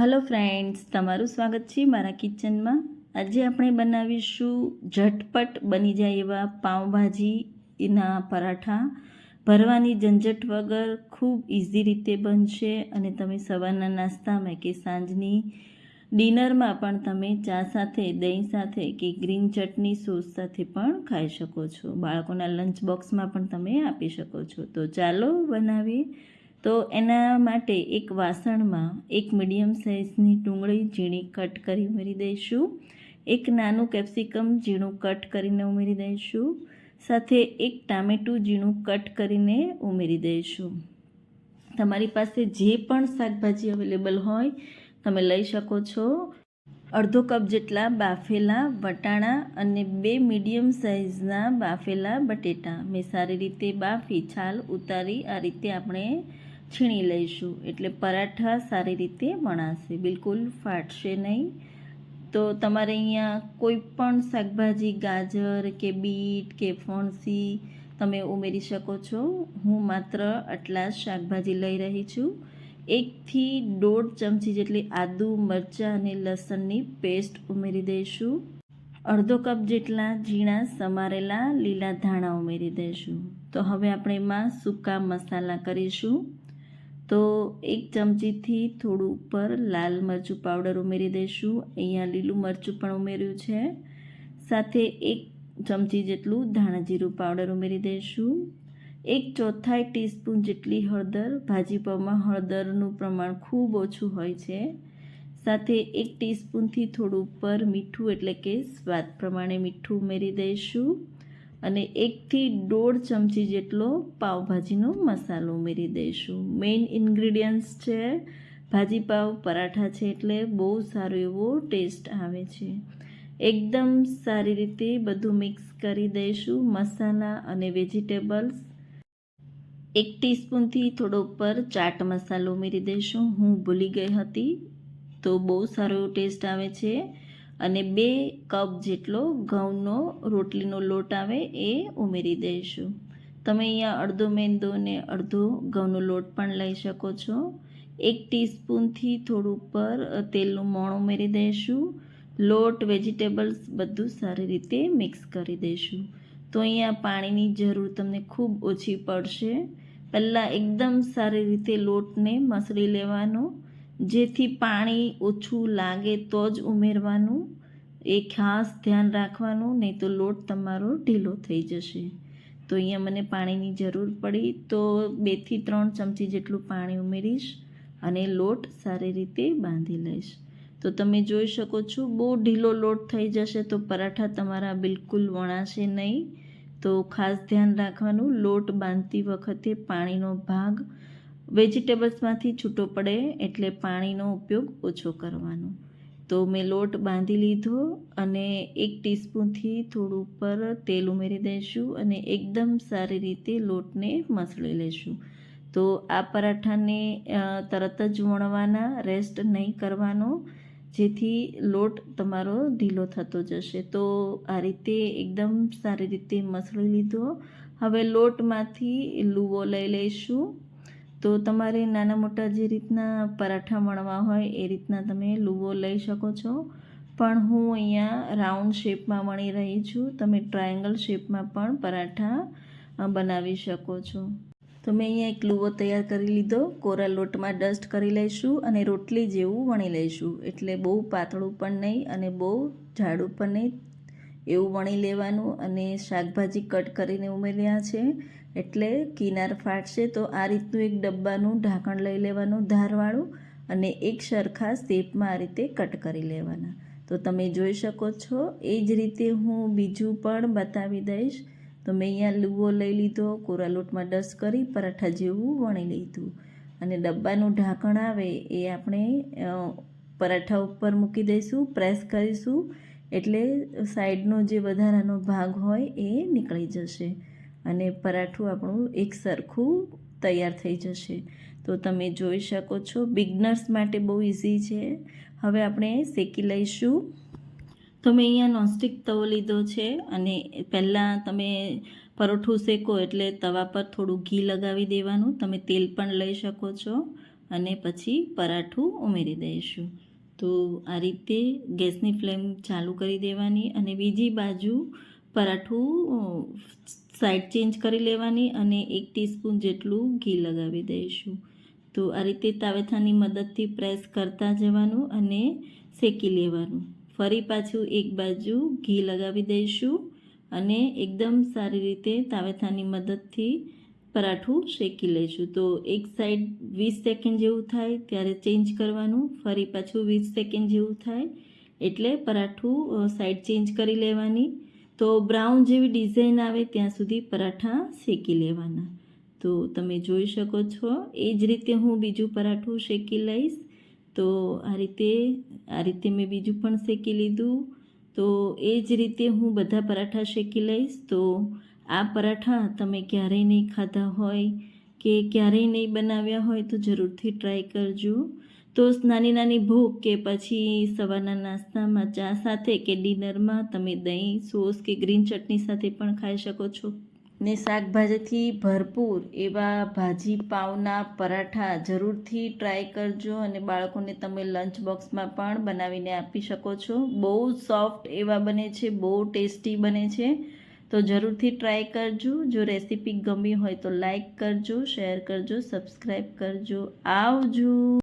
Hello friends તમારું સ્વાગત છે મારા કિચનમાં આજે આપણે બનાવીશું ઝટપટ બની જાય એવા પાઉંભાજીના પરાઠા. ભરવાની ઝંઝટ વગર ખૂબ ઇઝી રીતે બનશે અને તમે સવારના નાસ્તામાં કે સાંજની ડિનરમાં પણ તમે ચા સાથે, દહીં સાથે કે ગ્રીન ચટણી સોસ સાથે પણ ખાઈ શકો છો. બાળકોના લંચ બોક્સમાં પણ તમે આપી શકો છો. તો ચાલો બનાવીએ તો એના માટે એક વાસણમાં એક મીડિયમ સાઇઝની ડુંગળી ઝીણી કટ કરી ઉમેરી દઈશું. એક નાનું કેપ્સિકમ ઝીણું કટ કરીને ઉમેરી દઈશું. સાથે એક ટામેટું ઝીણું કટ કરીને ઉમેરી દઈશું. તમારી પાસે જે પણ શાકભાજી અવેલેબલ હોય, તમે લઈ શકો છો. અડધો કપ જેટલા બાફેલા વટાણા અને બે મીડિયમ સાઇઝના બાફેલા બટેટા. મેં સારી રીતે બાફી, છાલ ઉતારી, આ રીતે આપણે છીણી લઈશું. એટલે પરાઠા સારી રીતે વણાશે. બિલકુલ ફાટશે નહીં. તો તમારે અહીંયા કોઈ પણ શાકભાજી, ગાજર કે બીટ કે ફણસી તમે ઉમેરી શકો છો. હું માત્ર આટલા શાકભાજી લઈ રહી છું. એકથી દોઢ ચમચી જેટલી આદુ, મરચાં અને લસણની પેસ્ટ ઉમેરી દઈશું. અડધો કપ જેટલા ઝીણા સમારેલા લીલા ધાણા ઉમેરી દઈશું. તો હવે આપણે એમાં સૂકા મસાલા કરીશું. તો એક ચમચીથી થોડું ઉપર લાલ મરચું પાવડર ઉમેરી દઈશું. અહીંયા લીલું મરચું પણ ઉમેર્યું છે. સાથે એક ચમચી જેટલું ધાણા જીરું પાવડર ઉમેરી દઈશું. એક ચોથાઈ ટીસ્પૂન જેટલી હળદર. ભાજીપાવમાં હળદરનું પ્રમાણ ખૂબ ઓછું હોય છે. સાથે એક ટીસ્પૂનથી થોડું ઉપર મીઠું એટલે કે સ્વાદ પ્રમાણે મીઠું ઉમેરી દઈશું. અને એકથી દોઢ ચમચી જેટલો પાવભાજીનો મસાલો ઉમેરી દઈશું. મેઇન ઇન્ગ્રીડિયન્ટ્સ છે ભાજી પાવ પરાઠા છે એટલે બહુ સારો એવો ટેસ્ટ આવે છે. એકદમ સારી રીતે બધું મિક્સ કરી દઈશું, મસાલા અને વેજીટેબલ્સ એક ટીસ્પૂનથી થોડો ઉપર ચાટ મસાલો ઉમેરી દઈશું. હું ભૂલી ગઈ હતી, તો બહુ સારો ટેસ્ટ આવે છે. અને બે કપ જેટલો ઘઉંનો રોટલીનો લોટ આવે એ ઉમેરી દઈશું. તમે અહીંયા અડધો મેંદો અને અડધો ઘઉંનો લોટ પણ લઈ શકો છો. એક ટીસ્પૂનથી થોડું ઉપર તેલનું મોણ ઉમેરી દઈશું. લોટ, વેજીટેબલ્સ બધું સારી રીતે મિક્સ કરી દઈશું. તો અહીંયા પાણીની જરૂર તમને ખૂબ ઓછી પડશે. પહેલાં એકદમ સારી રીતે લોટને મસળી લેવાનો. જેથી પાણી ઓછું લાગે તો જ ઉમેરવાનું, એ ખાસ ધ્યાન રાખવાનું, નહીં તો લોટ તમારો ઢીલો થઈ જશે. તો અહીંયા મને પાણીની જરૂર પડી, તો બેથી ત્રણ ચમચી જેટલું પાણી ઉમેરીશ અને લોટ સારી રીતે બાંધી લઈશ. તો તમે જોઈ શકો છો, બહુ ઢીલો લોટ થઈ જશે તો પરાઠા તમારા બિલકુલ વણાશે નહીં. તો ખાસ ધ્યાન રાખવાનું, લોટ બાંધતી વખતે પાણીનો ભાગ વેજીટેબલ્સમાંથી છૂટો પડે એટલે પાણીનો ઉપયોગ ઓછો કરવાનો. તો મેં લોટ બાંધી લીધો અને એક ટીસ્પૂનથી થોડું ઉપર તેલ ઉમેરી દઈશું અને એકદમ સારી રીતે લોટને મસળી લઈશું તો આ પરાઠાને તરત જ વણવાના, રેસ્ટ નહીં કરવાનો, જેથી લોટ તમારો ઢીલો થતો જશે. તો આ રીતે એકદમ સારી રીતે મસળી લીધો. હવે લોટમાંથી લૂવો લઈ લઈશું. તો તમારે નાના મોટા જે રીતના પરાઠા વણવા હોય એ રીતના તમે લુવો લઈ શકો છો. પણ હું અહીંયા રાઉન્ડ શેપમાં વણી રહી છું. તમે ટ્રાયેંગલ શેપમાં પણ પરાઠા બનાવી શકો છો. તો મેં અહીંયા એક લુવો તૈયાર કરી લીધો. કોરા લોટમાં ડસ્ટ કરી લઈશું અને રોટલી જેવું વણી લઈશું. એટલે બહુ પાતળું પણ નહીં અને બહુ જાડું પણ નહીં. એવું વણી લેવાનું અને શાકભાજી કટ કરીને ઉમેર્યા છે. એટલે કિનાર ફાટશે તો આ રીતનું એક ડબ્બાનું ઢાંકણ લઈ લેવાનું ધારવાળું અને એક સરખા શેપમાં આ રીતે કટ કરી લેવાના. તો તમે જોઈ શકો છો, એ જ રીતે હું બીજું પણ બતાવી દઈશ. તો મેં અહીંયા લુવો લઈ લીધો, કોરા ડસ્ટ કરી, પરાઠા જેવું વણી લીધું. અને ડબ્બાનું ઢાંકણ આવે એ આપણે પરાઠા ઉપર મૂકી દઈશું, પ્રેસ કરીશું. એટલે સાઈડનો જે વધારાનો ભાગ હોય એ નીકળી જશે અને પરાઠું આપણું એક સરખું તૈયાર થઈ જશે. તો તમે જોઈ શકો છો, બિગનર્સ માટે બહુ ઇઝી છે. હવે આપણે શેકી લઈશું. તો મેં અહીંયા નોનસ્ટિક તવો લીધો છે અને પહેલાં તમે પરોઠું શેકો એટલે તવા પર થોડું ઘી લગાવી દેવાનું. તમે તેલ પણ લઈ શકો છો અને પછી પરાઠું ઉમેરી દઈશું. તો આ રીતે ગેસની ફ્લેમ ચાલુ કરી દેવાની અને બીજી બાજુ પરાઠું સાઈડ ચેન્જ કરી લેવાની અને એક ટીસ્પૂન જેટલું ઘી લગાવી દઈશું. તો આ રીતે તાવેથાની મદદથી પ્રેસ કરતા જવાનું અને શેકી લેવાનું. ફરી પાછું એક બાજુ ઘી લગાવી દઈશું અને એકદમ સારી રીતે તાવેથાની મદદથી પરાઠું શેકી લઈશું તો એક સાઈડ વીસ સેકન્ડ જેવું થાય ત્યારે ચેન્જ કરવાનું. ફરી પાછું વીસ સેકન્ડ જેવું થાય એટલે પરાઠું સાઈડ ચેન્જ કરી લેવાની. તો બ્રાઉન જેવી ડિઝાઇન આવે ત્યાં સુધી પરાઠા શેકી લેવાના. તો તમે જોઈ શકો છો. એ જ રીતે હું બીજું પરાઠું શેકી લઈશ. તો આ રીતે આ રીતે મેં બીજું પણ શેકી લીધું. તો એ જ રીતે હું બધા પરાઠા શેકી લઈશ. તો આ પરાઠા તમે ક્યારેય નહીં ખાધા હોય કે ક્યારેય નહીં બનાવ્યા હોય તો જરૂરથી ટ્રાય કરજો. તો નાની નાની ભૂખ કે પછી સવારના નાસ્તામાં ચા સાથે કે ડિનરમાં તમે દહીં, સોસ કે ગ્રીન ચટણી સાથે પણ ખાઈ શકો છો. ને શાકભાજીથી ભરપૂર એવા ભાજી પાવના પરાઠા જરૂરથી ટ્રાય કરજો અને બાળકોને તમે લંચ બોક્સમાં પણ બનાવીને આપી શકો છો. બહુ સોફ્ટ એવા બને છે, બહુ ટેસ્ટી બને છે. તો જરૂરથી ટ્રાય કરજો. જો રેસીપી ગમી હોય તો લાઈક કરજો શેર કરજો સબસ્ક્રાઈબ કરજો. આવજો!